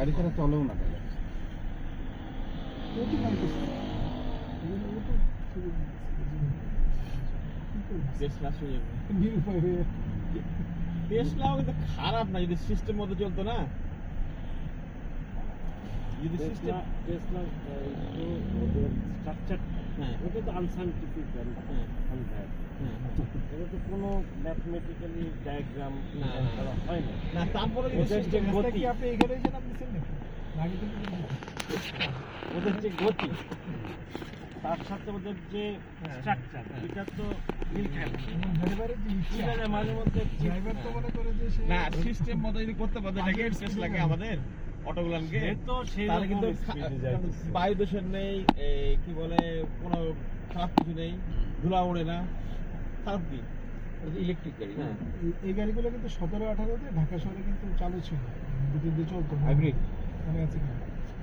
গাড়ি ছাড়া চলেও না টেসলাও কিন্তু খারাপ না যদি সিস্টেম মতো চলতো না। যদি সিস্টেম টেসলা স্ট্রাকচার হ্যাঁ। ওটা তো আনসাইন্টিফিক হ্যাঁ। হ্যাঁ। এটা তো কোনো ম্যাথমেটিক্যালি ডায়াগ্রাম। করা হয় না। না তারপরে ওদের যে গতি আপনি এখানে এসে নাকি ওদের যে গতি তার সাথে ওদের যে হ্যাঁ, স্ট্রাকচার হ্যাঁ। এটা তো মিল খায় না ড্রাইভারের যে ঠিক ইচ্ছা আছে মাঝে মধ্যে ড্রাইভার তো মনে করে যে না সিস্টেম মতো যদি করতে এটাকে টেসলাকে আমাদের অটোগুলানকে তো সেই কিন্তু বায়ু দূষণ নেই কি বলে কোনো খারাপ কিছু নেই ধুলা ওড়ে না। খারাপ দিন ইলেকট্রিক গাড়ি হ্যাঁ। এই- এই গাড়িগুলো কিন্তু সতেরো আঠারোতে ঢাকা শহরে কিন্তু চালু ছিল। দুদিন দিয়ে চলতো। হাইব্রিড মানে আছে